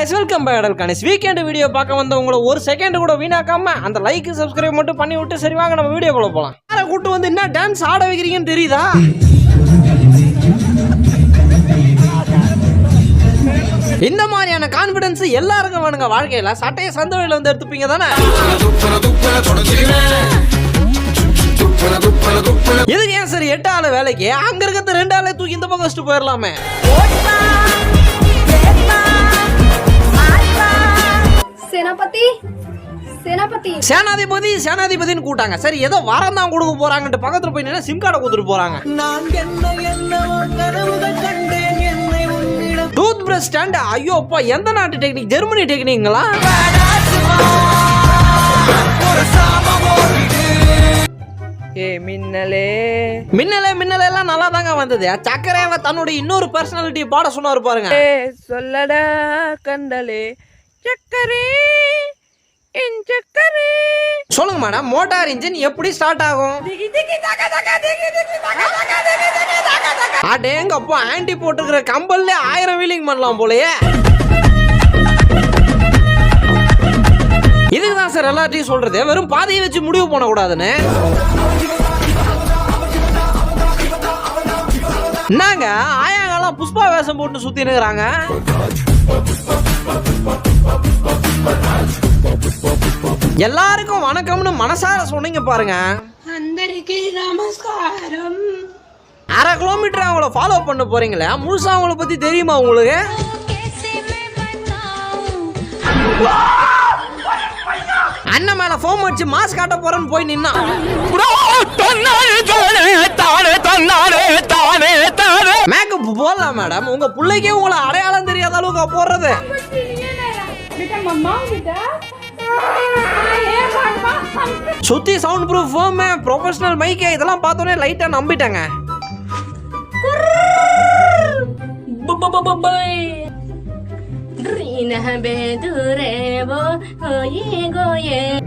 Guys welcome by Atal Ganesh weekend video பார்க்க வந்தவங்கள ஒரு செகண்ட் கூட வீணாக்காம அந்த லைக் சப்ஸ்கிரைப் மட்டும் பண்ணி விட்டு சரி வாங்க நம்ம வீடியோ போகலாம் யாரை கூட்டு வந்து என்ன டான்ஸ் ஆட வைக்கிறீங்கன்னு தெரியுதா? இந்த மாதிரியான கான்பிடன்ஸ் எல்லாருக்கும் வேணுங்க வாழ்க்கையில. சட்டையை சந்த வழியில வந்து எடுத்துப்பீங்க தானே? எதுக்கு ஏன் சரி எட்டு ஆளு வேலைக்கு? அங்க இருக்கிறது ரெண்டு ஆளை தூக்கி இந்த பக்கம் போயிடலாமே சேனாபதி? சேனாபதி. சேனாதிபதி சேனாதிபதினு கூட்டாங்க சரி ஏதோ வாரம் தான் கொடுக்க போறாங்கன்ட்டு பக்கத்துல போய் நின்னா சிம் கார்டை கொடுத்துட்டு போறாங்க. டூத் பிரஷ் ஸ்டாண்ட் ஐயோ அப்பா எந்த நாட்டு டெக்னிக் ஜெர்மனி டெக்னிக்ங்களா ஏ மின்னலே. மின்னலே மின்னலே எல்லாம் நல்லா தாங்க வந்தது சக்கரையால தன்னுடைய இன்னொரு பர்சனாலிட்டி பாட சொன்னாரு பாருங்க. ஏ சொல்லடா கண்டலே. சக்கரே என் சக்கரே. சொல்லுங்க மேடம் மோட்டார் இன்ஜின் எப்படி ஸ்டார்ட் ஆகும்? அடேங்கப்பா ஆன்டி போட்டுக்கிற கம்பல்லே ஆயிரம் வீலிங் பண்ணலாம் போலயே. இதுக்கு தான் சார் எல்லாத்தையும் சொல்றது வெறும் பாதையை வச்சு முடிவு பண்ணக்கூடாதுன்னு. என்னங்க ஆயாங்கெல்லாம் புஷ்பா வேஷம் போட்டு சுத்தி இருக்கிறாங்க. எல்லாருக்கும் வணக்கம்னு மனசார சொன்னீங்க பாருங்க. நமஸ்காரம். அரை கிலோமீட்டர் அவங்கள ஃபாலோ பண்ண போறீங்களே முழுசா அவங்கள பத்தி தெரியுமா உங்களுக்கு? அண்ணன் மேல ஃபோம் வச்சு மாஸ்க் காட்ட போறேன்னு போய் நின்னா. மேக்கப் போடலாம் மேடம் உங்க பிள்ளைக்கே உங்களை அடையாளம் தெரியாத அளவுக்கு போடுறது. சுத்தி sound proof foam professional mic இதெல்லாம் பார்த்தோடனே லைட்டாக நம்பிட்டேங்க.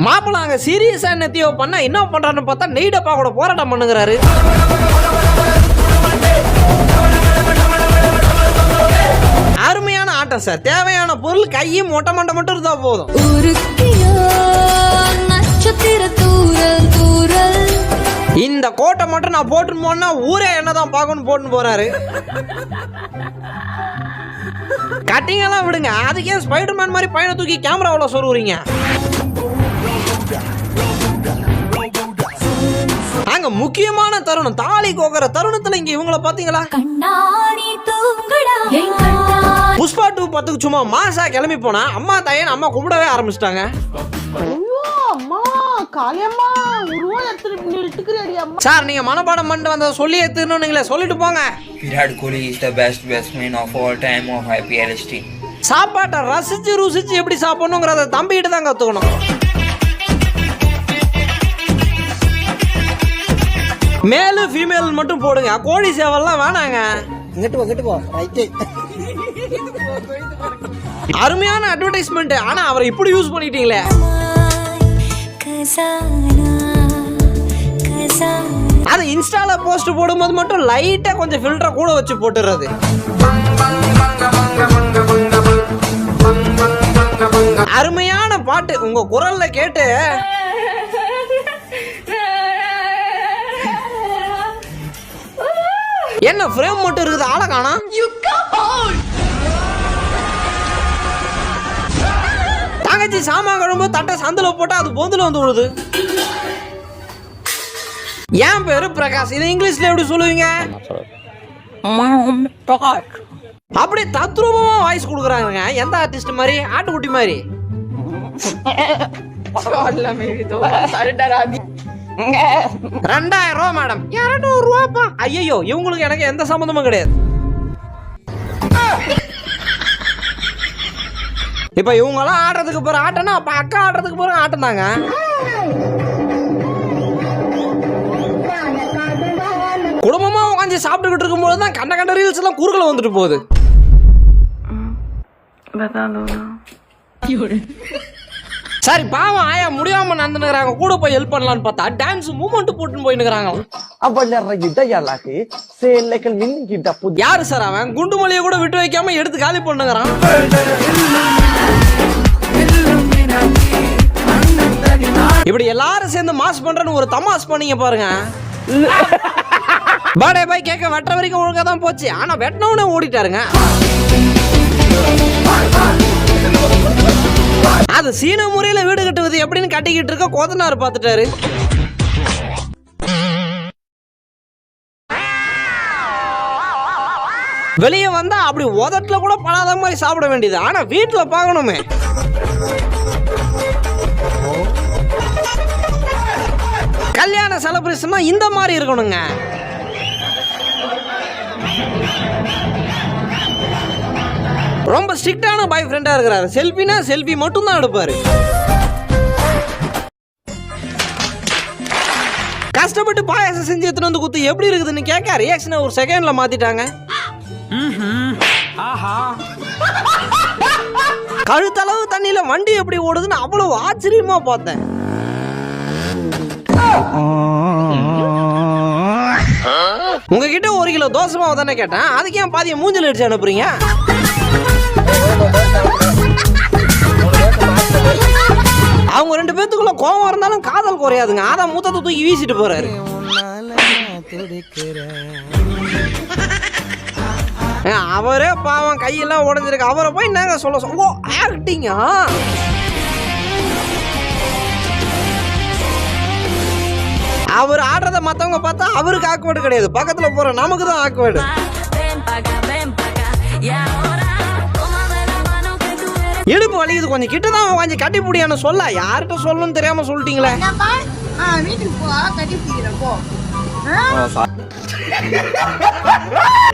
மாப்பிள்ள அங்க சீரியஸா என்னத்தையோ பண்ணா என்ன பண்ணுறான்னு பார்த்தா நெய்டப்பா கூட போராட்டம் பண்ணுங்கிறாரு ஆட்டம் சார். தேவையான பொருள் கையும் மொட்டை மண்டை மட்டும் இருந்தா போதும். இந்த கோட்டை மட்டும் நான் போட்டுன்னு போனா ஊரே என்னதான் பார்க்கணும் போட்டுன்னு போறாரு. கட்டிங் எல்லாம் விடுங்க. அதுக்கே ஸ்பைடர் மேன் மாதிரி பையனை தூக்கி கேமராவுல சொருவுறீங்க. அங்க முக்கியமான தருணம் தாலி கோக்குற தருணத்துல இங்க இவங்கள பாத்தீங்களா? புஷ்பா டூ பத்துக்கு சும்மா மாசா கிளம்பி போனா அம்மா தாயன் அம்மா கும்பிடவே ஆரம்பிச்சிட்டாங்க. சார் நீங்க மனப்பாடம் பண்ணிட்டு வந்ததை சொல்லி எடுத்துன்னு சொல்லிட்டு போங்க. Kohli is the best batsman of all time of IPL history. சாப்பாட்டை ரசிச்சு ருசிச்சு எப்படி சாப்பிடணுங்கிறத தம்பிகிட்ட தான் கத்துக்கணும். மேலு ஃபீமேல் மட்டும் போடுங்க. கோழி சேவல்லாம் வேணாங்க. இங்கிட்டு போ இங்கிட்டு போ. ரைட்டு அருமையான அட்வர்டைஸ்மெண்ட் ஆனா அவரை இப்படி யூஸ் பண்ணிட்டீங்களே. அது இன்ஸ்டால போஸ்ட் போடும்போது மட்டும் லைட்டா கொஞ்சம் ஃபில்டரை கூட வச்சு போட்டுறது. அருமையான பாட்டு. உங்க குரல்ல கேட்டு என்ன ஃப்ரேம் மட்டும் இருக்குது ஆளை காணோம். தங்கச்சி சாமான் கழும்போது தட்டை சந்தில போட்டா அது பொந்தில் வந்து விழுது. என் பேரு பிரகாஷ். இது இங்கிலீஷ்ல எப்படி சொல்லுவீங்க? அப்படி தத்ரூபமா வாய்ஸ் கொடுக்குறாங்க. எந்த ஆர்டிஸ்ட் மாதிரி? ஆட்டுக்குட்டி மாதிரி. ரெண்டாயிரம் ரூபா மேடம் இரநூறு ரூபாப்பா ஐயோ இவங்களுக்கு எனக்கு எந்த சம்மந்தமும் கிடையாது. இப்ப இவங்க எல்லாம் ஆடுறதுக்கு போற ஆட்டம்னா அப்ப அக்கா ஆடுறதுக்கு போற ஆட்டம் தாங்க குடும்பமா உட்காந்து சாப்பிட்டுக்கிட்டு இருக்கும்போது தான் கண்ட கண்ட ரீல்ஸ் எல்லாம் குறுக்கல வந்துட்டு போகுது. சரி பாவம் ஆயா முடியாம நடந்துக்கிறாங்க. கூட போய் ஹெல்ப் பண்ணலாம்னு பார்த்தா டான்ஸ் மூமெண்ட் போட்டுன்னு போயினுக்கிறாங்க யாரு சார் அவன்? குண்டு மொழியை கூட விட்டு வைக்காம எடுத்து காலி பண்ணுங்கிறான் சேர்ந்து மாஸ் பண்றேன்னு ஒரு தமாஸ் பண்ணீங்க பாருங்க. பர்த்டே பாய் கேட்க வெட்ட வரைக்கும் ஒழுங்கா தான் போச்சு. ஆனா வெட்டினவுடனே ஓடிட்டாருங்க. அது சீன முறையில வீடு கட்டுவது எப்படின்னு கட்டிக்கிட்டு இருக்க கோதனார் பார்த்துட்டாரு. வெளியே வந்தா அப்படி உதட்டுல கூட படாத மாதிரி சாப்பிட வேண்டியது. ஆனா வீட்டுல பார்க்கணுமே. கல்யாண செலிப்ரேஷன்னா இந்த மாதிரி இருக்கணுங்க. ரொம்ப ஸ்ட்ரிக்டான பாய் ஃப்ரெண்டா இருக்கிறாரு. செல்ஃபினா செல்ஃபி மட்டும் தான் எடுப்பாரு. கஷ்டப்பட்டு பாயாசம் செஞ்சு எடுத்துட்டு வந்து குத்து எப்படி இருக்குதுன்னு கேட்க ரியாக்ஷனை ஒரு செகண்ட்ல மாத்திட்டாங்க. கழுத்தளவு தண்ணியில வண்டி எப்படி ஓடுதுன்னு அவ்வளவு ஆச்சரியமா பார்த்தேன். உங்ககிட்ட ஒரு கிலோ தோசை மாவு தானே கேட்டேன். அதுக்கு ஏன் பாதியை மூஞ்சில் அடிச்சு அனுப்புறீங்க? அவங்க ரெண்டு பேத்துக்குள்ள கோவம் இருந்தாலும் காதல் குறையாதுங்க. அதான் மூத்தத்தை தூக்கி வீசிட்டு போறாரு. ஏன், அவரே பாவம் கையெல்லாம் உடஞ்சிருக்கு. அவரை போய் நாங்க சொல்ல சொல்லுவோம் ஆக்டிங்கா அவர் ஆடுறத மத்தவங்க பார்த்தா அவருக்கு ஆக்குவேடு கிடையாது. பக்கத்துல போற நமக்கு தான் ஆக்குவேடு இடுப்பு வலிக்குது கொஞ்சம். கிட்ட தான் கொஞ்சம் கட்டி பிடியான்னு சொல்ல. யார்கிட்ட சொல்லணும்னு தெரியாம சொல்லிட்டீங்களே?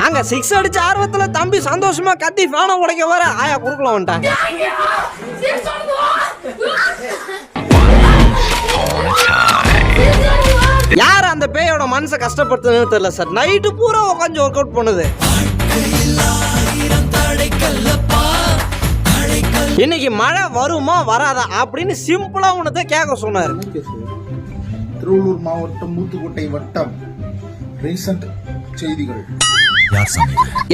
அங்க சிக்ஸ் அடிச்ச ஆர்வத்துல தம்பி சந்தோஷமா கத்தி ஃபேனை உடைக்க வர. ஆயா குறுக்கல வந்துட்டாங்க. அந்த பேயோட மனசை கஷ்டப்படுத்துதுன்னு தெரியல சார். நைட்டு பூரா உட்காந்து ஒர்க் அவுட் பண்ணுது. இன்னைக்கு மழை வருமா வராதா அப்படின்னு சிம்பிளா உனத்தை கேட்க சொன்னாரு. திருவள்ளூர் மாவட்டம் மூத்துக்கோட்டை வட்டம். ரீசன்ட் செய்திகள்.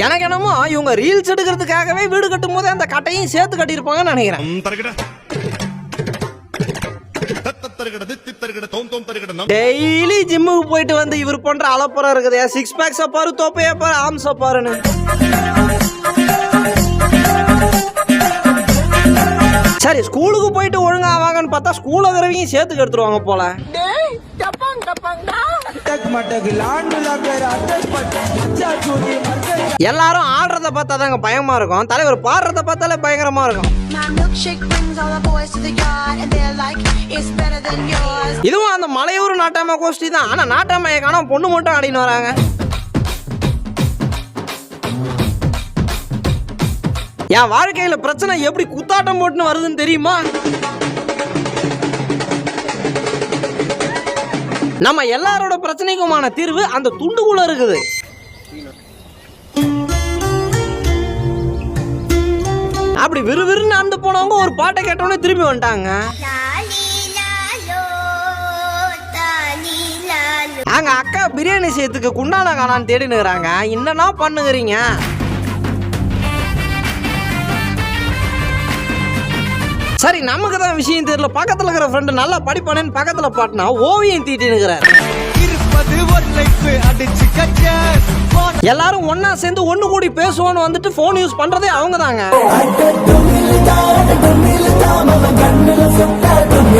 எனக்கு என்னமோ இவங்க ரீல்ஸ் எடுக்கிறதுக்காகவே வீடு கட்டும் போதே அந்த கட்டையும் சேர்த்து கட்டியிருப்பாங்கன்னு நினைக்கிறேன். டெய்லி ஜிம்முக்கு போயிட்டு வந்து இவர் பண்ற அலப்புறம் இருக்குது. சிக்ஸ் பேக்ஸ் பாரு தோப்பையா பாரு ஆம்ஸ் பாருன்னு. சரி ஸ்கூலுக்கு போயிட்டு ஒழுங்கா வாங்கன்னு பார்த்தா ஸ்கூல் தடவையும் சேர்த்துக்கு எடுத்துருவாங்க போல. எல்லாரும் ஆடுறத பார்த்தா தாங்க பயமா இருக்கும். தலைவர் பாடுறத பார்த்தாலே பயங்கரமா இருக்கும். இதுவும் அந்த மலையூர் நாட்டாம கோஷ்டி தான். ஆனா நாட்டாமையை காணோம் பொண்ணு மட்டும் ஆடின்னு வராங்க. என் வாழ்க்கையில பிரச்சனை எப்படி குத்தாட்டம் போட்டுன்னு வருதுன்னு தெரியுமா? நம்ம எல்லாரோட பிரச்சனைக்குமான தீர்வு அந்த துண்டுக்குள்ள இருக்குது. அப்படி விறுவிறுன்னு நடந்து போனவங்க ஒரு பாட்டை கேட்டோன்னே திரும்பி வந்துட்டாங்க. அங்க அக்கா பிரியாணி செய்யறதுக்கு குண்டான காணான்னு தேடினுக்குறாங்க. என்னன்னா பண்ணுகிறீங்க? சரி நமக்கு தான் விஷயம் தெரியல. பக்கத்துல இருக்கிற ஃப்ரெண்டு நல்லா படிப்பானேன்னு பக்கத்துல பாட்டினா ஓவியம் தீட்டினுக்கிறார். எல்லாரும் ஒண்ணா சேர்ந்து ஒண்ணு கூடி பேசுவோன்னு வந்துட்டு ஃபோன் யூஸ் பண்றதே அவங்க தாங்க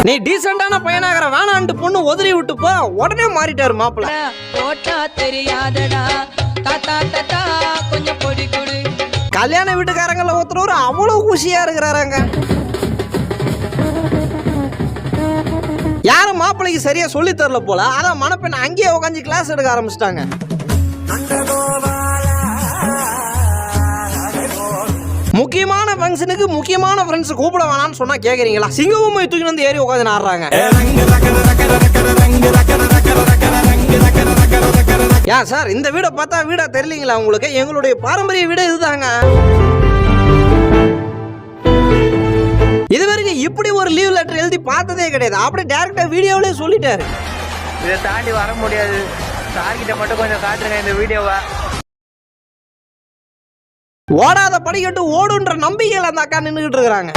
நீ டீசென்டான பையனாகிற வேணான்ட்டு பொண்ணு உதறி விட்டு போ. உடனே மாறிட்டாரு மாப்பிள்ள. போட்டா தெரியாதடா. தாத்தா தாத்தா கொஞ்சம் பொடி கொடு கல்யாண வீட்டுக்காரங்கள ஒருத்தர் அவ்வளவு குஷியா இருக்கிறாராங்க. யாரும் மாப்பிள்ளைக்கு சரியா சொல்லி தரல போல. அதான் மணப்பெண் அங்கேயே உட்காந்து கிளாஸ் எடுக்க ஆரம்பிச்சிட்டாங்க. முக்கியமான ஃபங்க்ஷனுக்கு முக்கியமான ஃப்ரெண்ட்ஸ் கூப்பிட வேணாம்னு சொன்னா கேக்குறீங்களா சிங்கமும் தூக்கி வந்து ஏறி உட்காந்து ஆடுறாங்க ஏன் சார் இந்த வீடை பார்த்தா வீடா தெரியலீங்களா உங்களுக்கு எங்களுடைய பாரம்பரிய வீடு இதுதாங்க இது வரைக்கும் இப்படி ஒரு லீவ் லெட்டர் எழுதி பார்த்ததே கிடையாது அப்படியே டேரக்டா வீடியோவிலே சொல்லிட்டாரு இதை தாண்டி வர முடியாது சார்கிட்ட மட்டும் கொஞ்சம் காட்டுங்க இந்த வீடியோவை ஓடாத படிக்கட்டு ஓடுன்ற நம்பிக்கையில் அந்த அக்கா நின்றுகிட்டு இருக்கிறாங்க.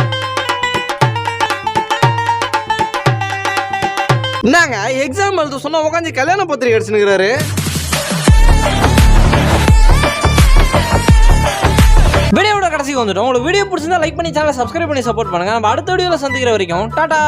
என்னங்க எக்ஸாம் எழுத சொன்ன உட்காந்து கல்யாண பத்திரிக்கை அடிச்சுனுக்குறாரு வீடியோட கடைசிக்கு வந்துட்டோம். உங்களுக்கு வீடியோ பிடிச்சிருந்தா லைக் பண்ணி சேனலை சப்ஸ்கிரைப் பண்ணி சப்போர்ட் பண்ணுங்க. நம்ம அடுத்த வீடியோவில் சந்திக்கிற வரைக்கும் டாடா!